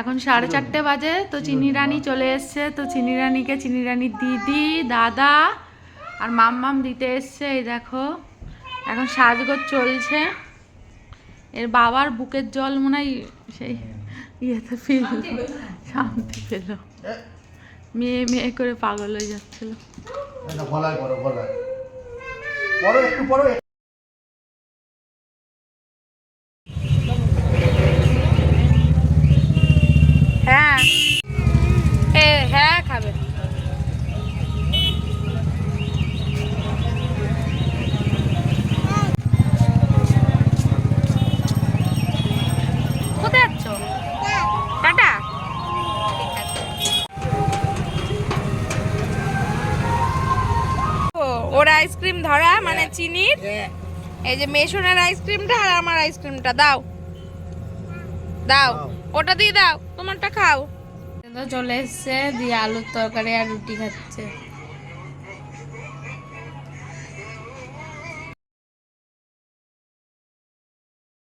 এখন সাড়ে চারটে বাজে তো চিনি রানী চলে এসছে তো চিনি রানীকে চিনি রানীর দিদি দাদা আর মাম্মাম দিতে এসছে এই দেখো। এখন সাজগোজ চলছে। এর বাবার বুকের জল মনে হয় সেই ইয়েতে ফিল শান্তি পেল মেয়ে মেয়ে করে পাগল হয়ে যাচ্ছিল। একটু ওর আইসক্রিম ধরা মানে চিনির। এই যে মেশনের আইসক্রিমটা আর আমার আইসক্রিমটা দাও। দাও। ওটা দিয়ে দাও তোমারটা খাও। তো চলে এসছে দিয়ে আলুর তরকারি আর রুটি খাচ্ছে।